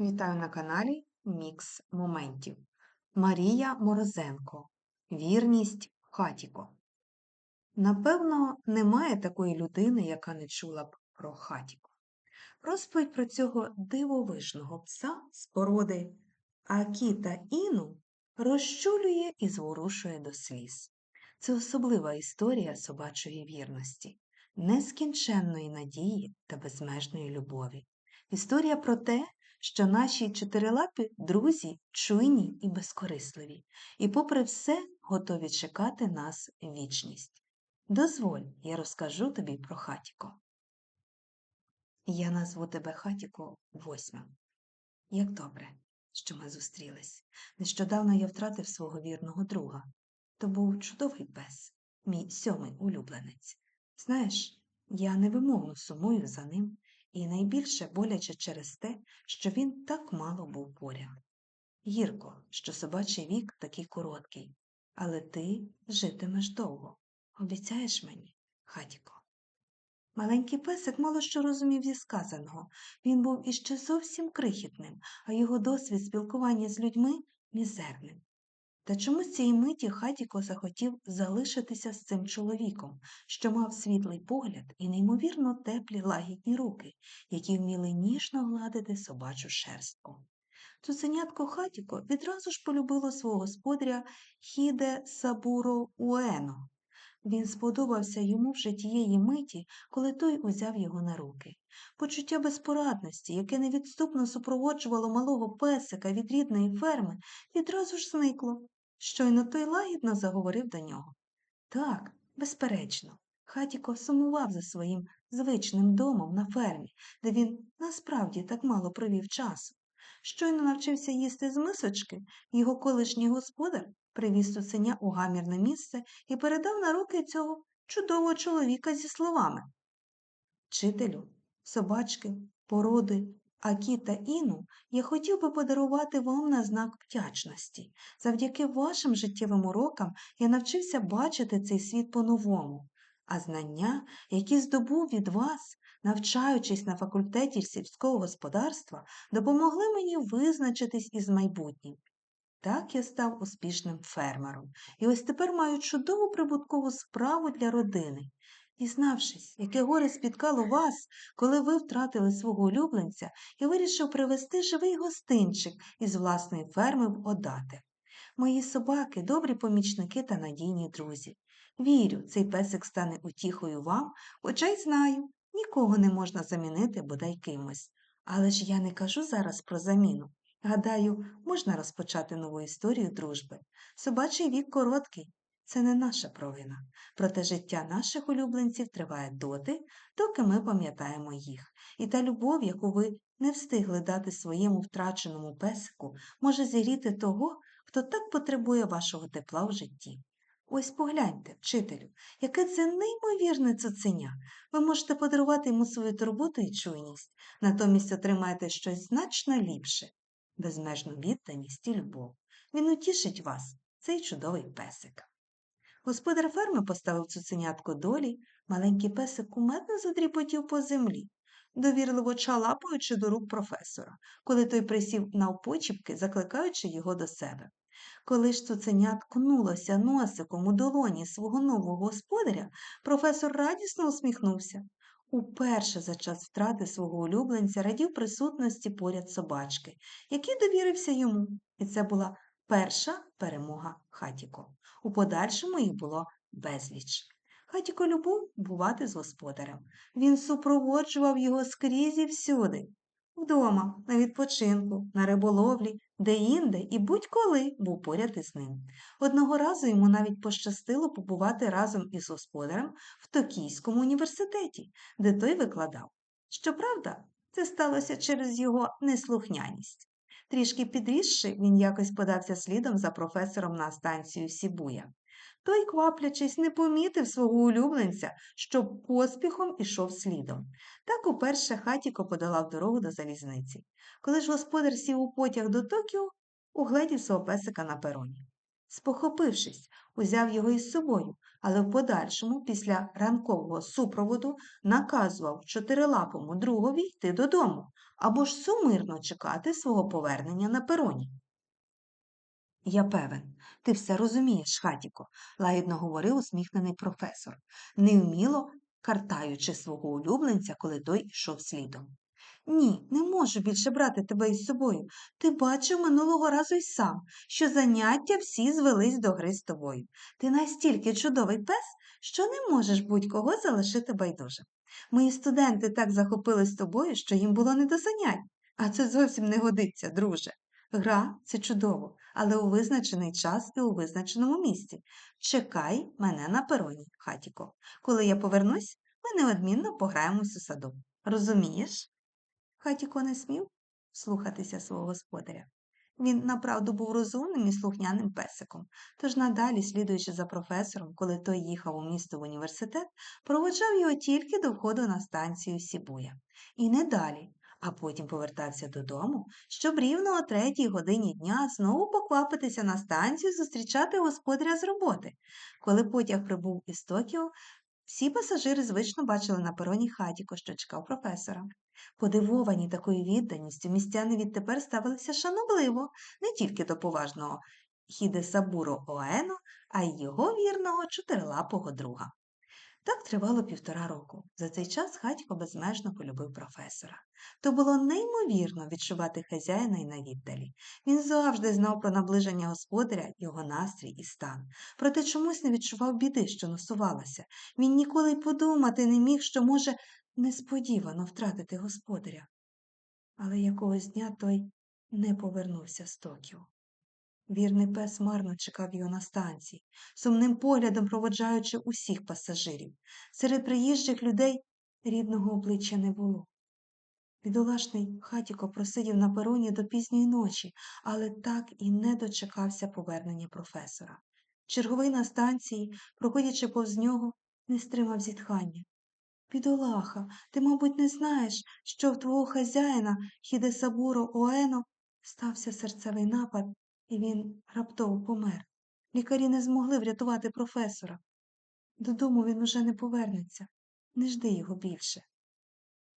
Вітаю на каналі Мікс Моментів. Марія Морозенко. Вірність Хатіко. Напевно, немає такої людини, яка не чула б про Хатіко. Розповідь про цього дивовижного пса з породи Акіта Іну розчулює і зворушує до сліз. Це особлива історія собачої вірності, нескінченної надії та безмежної любові. Історія про те, що наші чотирилапі друзі чуйні і безкорисливі, і, попри все, готові чекати нас вічність. Дозволь, я розкажу тобі про хатіко. Я назву тебе хатіко восьмим. Як добре, що ми зустрілись. Нещодавно я втратив свого вірного друга. То був чудовий пес, мій сьомий улюбленець. Знаєш, я невимовно сумую за ним і найбільше боляче через те, що він так мало був поряд. Гірко, що собачий вік такий короткий, але ти житимеш довго. Обіцяєш мені, хатіко. Маленький песик мало що розумів зі сказаного. Він був іще зовсім крихітним, а його досвід спілкування з людьми мізерним. Та чомусь цієї миті Хатіко захотів залишитися з цим чоловіком, що мав світлий погляд і неймовірно теплі лагідні руки, які вміли ніжно гладити собачу шерстку. Цуценятко Хатіко відразу ж полюбило свого господаря Хіде Сабуро Уено. Він сподобався йому вже тієї миті, коли той узяв його на руки. Почуття безпорадності, яке невідступно супроводжувало малого песика від рідної ферми, відразу ж зникло. Щойно той лагідно заговорив до нього. Так, безперечно, хатіко сумував за своїм звичним домом на фермі, де він насправді так мало провів часу. Щойно навчився їсти з мисочки, його колишній господар привіз цуценя у гамірне місце і передав на руки цього чудового чоловіка зі словами Вчителю, собачки, породи, Акі та Іну я хотів би подарувати вам на знак вдячності. Завдяки вашим життєвим урокам я навчився бачити цей світ по-новому, а знання, які здобув від вас, навчаючись на факультеті сільського господарства, допомогли мені визначитись із майбутнім. Так я став успішним фермером, і ось тепер маю чудову прибуткову справу для родини. Дізнавшись, яке горе спіткало вас, коли ви втратили свого улюбленця і вирішив привезти живий гостинчик із власної ферми в Одати. Мої собаки добрі помічники та надійні друзі. Вірю, цей песик стане утіхою вам, хоча й знаю, нікого не можна замінити бодай кимось. Але ж я не кажу зараз про заміну. Гадаю, можна розпочати нову історію дружби. Собачий вік короткий, це не наша провина. Проте життя наших улюбленців триває доти, доки ми пам'ятаємо їх. І та любов, яку ви не встигли дати своєму втраченому песику, може зігріти того, хто так потребує вашого тепла в житті. Ось погляньте, вчителю, яке це неймовірне цуценя. Ви можете подарувати йому свою турботу і чуйність, натомість отримаєте щось значно ліпше, безмежну відданість і любов. Він утішить вас, цей чудовий песик. Господар ферми поставив цуценятко долі, маленький песик кумедно задріпотів по землі, довірливо чалапаючи до рук професора, коли той присів навпочіпки, закликаючи його до себе. Коли ж цуценят кнулося носиком у долоні свого нового господаря, професор радісно усміхнувся. Уперше за час втрати свого улюбленця радів присутності поряд собачки, який довірився йому, і це була перша перемога Хатіко. У подальшому їх було безліч. Хатіко любов бувати з господарем. Він супроводжував його скрізь і всюди. Вдома, на відпочинку, на риболовлі, де-інде і будь-коли був поряд із ним. Одного разу йому навіть пощастило побувати разом із господарем в Токійському університеті, де той викладав. Щоправда, це сталося через його неслухняність. Трішки підрісши, він якось подався слідом за професором на станцію Сібуя. Той, кваплячись, не помітив свого улюбленця, що поспіхом ішов слідом. Так уперше хатіко подолав дорогу до залізниці. Коли ж господар сів у потяг до Токіо, угледів свого песика на пероні. Спохопившись, узяв його із собою, але в подальшому, після ранкового супроводу, наказував чотирилапому другові йти додому або ж сумирно чекати свого повернення на пероні. Я певен, ти все розумієш, хатіко, лагідно говорив усміхнений професор, невміло картаючи свого улюбленця, коли той йшов слідом. Ні, не можу більше брати тебе із собою. Ти бачив минулого разу й сам, що заняття всі звелись до гри з тобою. Ти настільки чудовий пес, що не можеш будь-кого залишити байдужим. Мої студенти так захопились тобою, що їм було не до занять, а це зовсім не годиться, друже. Гра це чудово, але у визначений час і у визначеному місці. Чекай мене на пероні, хатіко. Коли я повернусь, ми неодмінно пограємось у саду. Розумієш? Хатіко не смів слухатися свого господаря. Він направду був розумним і слухняним песиком, тож надалі, слідуючи за професором, коли той їхав у місто в університет, проводжав його тільки до входу на станцію Сібуя. І не далі, а потім повертався додому, щоб рівно о третій годині дня знову поквапитися на станцію зустрічати господаря з роботи. Коли потяг прибув із Токіо, всі пасажири звично бачили на пероні хатіко, що чекав професора. Подивовані такою відданістю, містяни відтепер ставилися шанобливо не тільки до поважного Хідесабуро Оено, а й його вірного чотирилапого друга. Так тривало півтора року. За цей час Хатько безмежно полюбив професора. То було неймовірно відчувати хазяїна й на віддалі. Він завжди знав про наближення господаря, його настрій і стан. Проте чомусь не відчував біди, що насувалася. Він ніколи й подумати не міг, що може несподівано втратити господаря. Але якогось дня той не повернувся з Токіо. Вірний пес марно чекав його на станції, сумним поглядом проводжаючи усіх пасажирів. Серед приїжджих людей рідного обличчя не було. Бідолашний хатіко просидів на пероні до пізньої ночі, але так і не дочекався повернення професора. Черговий на станції, проходячи повз нього, не стримав зітхання. Бідолаха, ти, мабуть, не знаєш, що в твого хазяїна Хідесабуро Оено стався серцевий напад, і він раптово помер. Лікарі не змогли врятувати професора. Додому він уже не повернеться. Не жди його більше.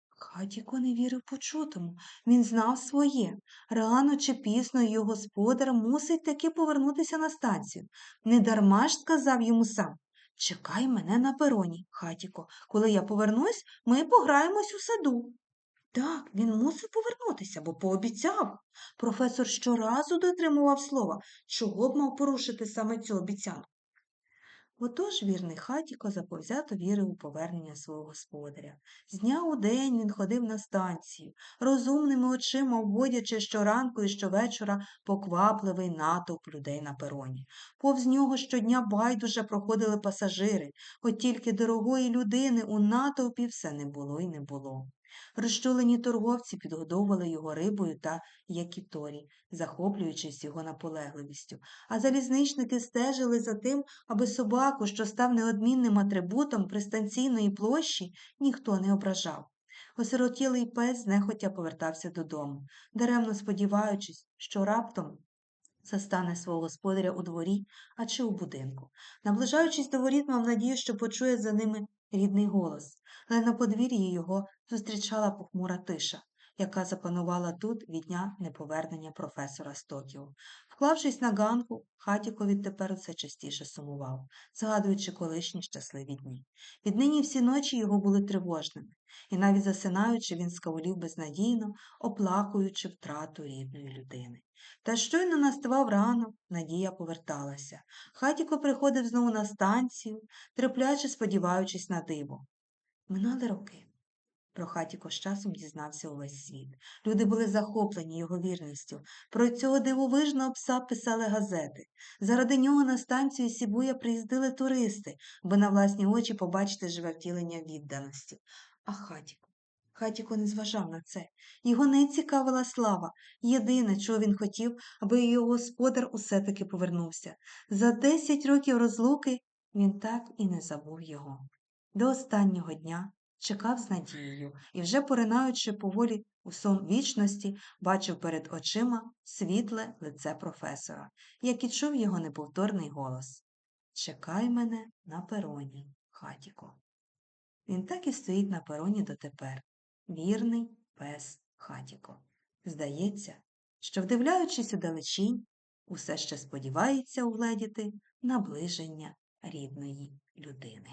Хатіко не вірив почутому. Він знав своє. Рано чи пізно його господар мусить таки повернутися на станцію. Недарма ж сказав йому сам Чекай мене на пероні, хатіко. Коли я повернусь, ми пограємось у саду. Так, він мусив повернутися, бо пообіцяв. Професор щоразу дотримував слова, чого б мав порушити саме цю обіцянку. Отож вірний хатіко заповзято вірив у повернення свого господаря. З дня у день він ходив на станцію, розумними очима обводячи щоранку і щовечора поквапливий натовп людей на пероні. Повз нього щодня байдуже проходили пасажири, от тільки дорогої людини у натовпі все не було і не було. Розчулені торговці підгодовували його рибою та якіторі, захоплюючись його наполегливістю, а залізничники стежили за тим, аби собаку, що став неодмінним атрибутом пристанційної площі, ніхто не ображав. Осиротілий пес знехотя повертався додому, даремно сподіваючись, що раптом застане свого господаря у дворі, а чи у будинку. Наближаючись до воріт, мав надію, що почує за ними рідний голос, але на подвір'ї його зустрічала похмура тиша, яка запанувала тут від дня неповернення професора з Токіо. Вклавшись на ганку, хатіко відтепер усе частіше сумував, згадуючи колишні щасливі дні. Віднині всі ночі його були тривожними, і навіть засинаючи, він скавулів безнадійно, оплакуючи втрату рідної людини. Та щойно наставав ранок, надія поверталася. Хатіко приходив знову на станцію, терпляче сподіваючись на диво. Минали роки. Про хатіко з часом дізнався увесь світ. Люди були захоплені його вірністю. Про цього дивовижного пса писали газети. Заради нього на станцію Сібуя приїздили туристи, аби на власні очі побачити живе втілення відданості. А хатіко. Хатіко не зважав на це. Його не цікавила слава. Єдине, чого він хотів, аби його господар усе таки повернувся. За десять років розлуки він так і не забув його. До останнього дня чекав з надією і, вже поринаючи поволі у сон вічності, бачив перед очима світле лице професора, як і чув його неповторний голос Чекай мене на пероні, хатіко. Він так і стоїть на пероні дотепер, вірний пес хатіко. Здається, що, вдивляючись у далечінь, усе ще сподівається угледіти наближення рідної людини.